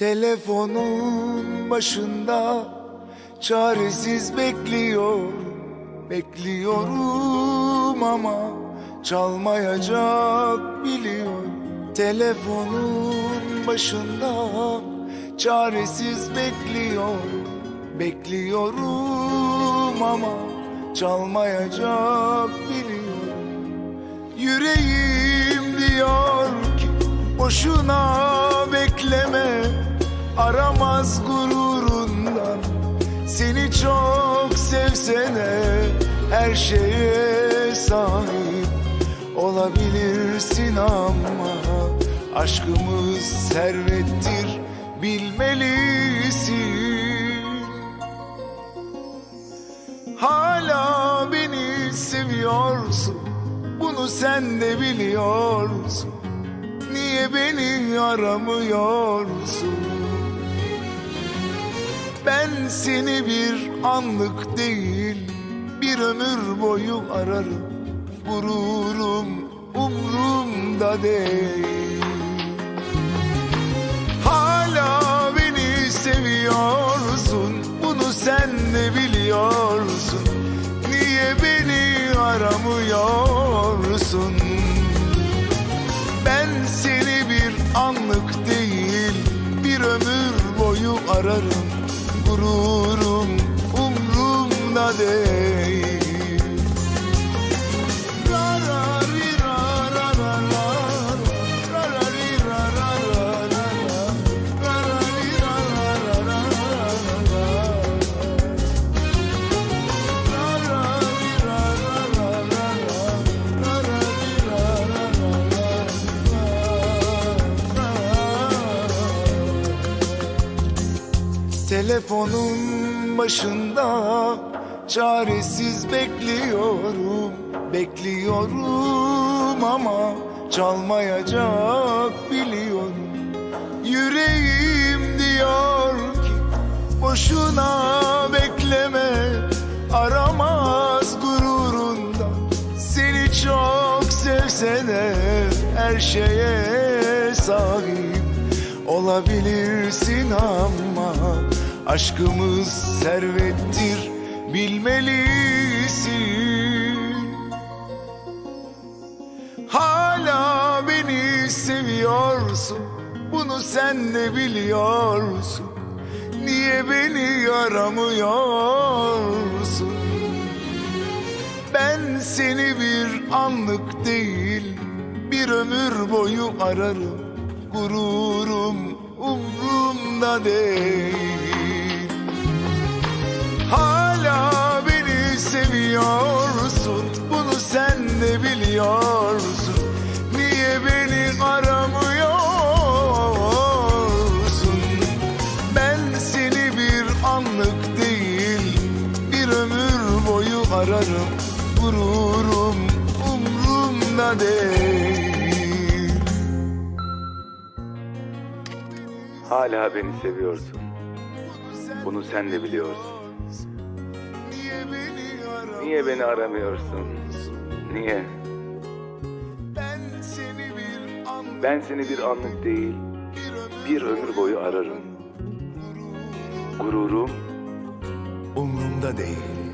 Telefonun başında çaresiz bekliyor. Bekliyorum ama çalmayacak biliyor. Telefonun başında çaresiz bekliyor. Bekliyorum ama çalmayacak biliyor. Yüreğim diyor ki boşuna Aramaz gururundan seni çok sevsene Her şeye sahip olabilirsin ama Aşkımız servettir bilmelisin. Hala beni seviyorsun Bunu sen de biliyorsun. Niye beni aramıyorsun Ben seni bir anlık değil Bir ömür boyu ararım. Gururum umrumda değil. Hala beni seviyorsun Bunu sen de biliyorsun. Niye beni aramıyorsun? Ben seni bir anlık değil Bir ömür boyu ararım Gururum umrumda değil Telefonun başında çaresiz bekliyorum. Bekliyorum ama çalmayacak biliyorum. Yüreğim diyor ki boşuna bekleme. Aramaz gururunda. Seni çok sevsene Her şeye sahip olabilirsin ama Aşkımız servettir bilmelisin. Hala beni seviyorsun Bunu sen de biliyorsun. Niye beni aramıyorsun Ben seni bir anlık değil Bir ömür boyu ararım. Gururum umrumda değil seviyorsun Bunu sen de biliyorsun Niye beni aramıyorsun Ben seni bir anlık değil Bir ömür boyu ararım Gururum umrumda değil Hala beni seviyorsun. Bunu sen de biliyorsun. Niye beni aramıyorsun? Niye? Ben seni bir anlık Ben seni bir anlık değil, bir ömür boyu ararım. Gururum umrumda değil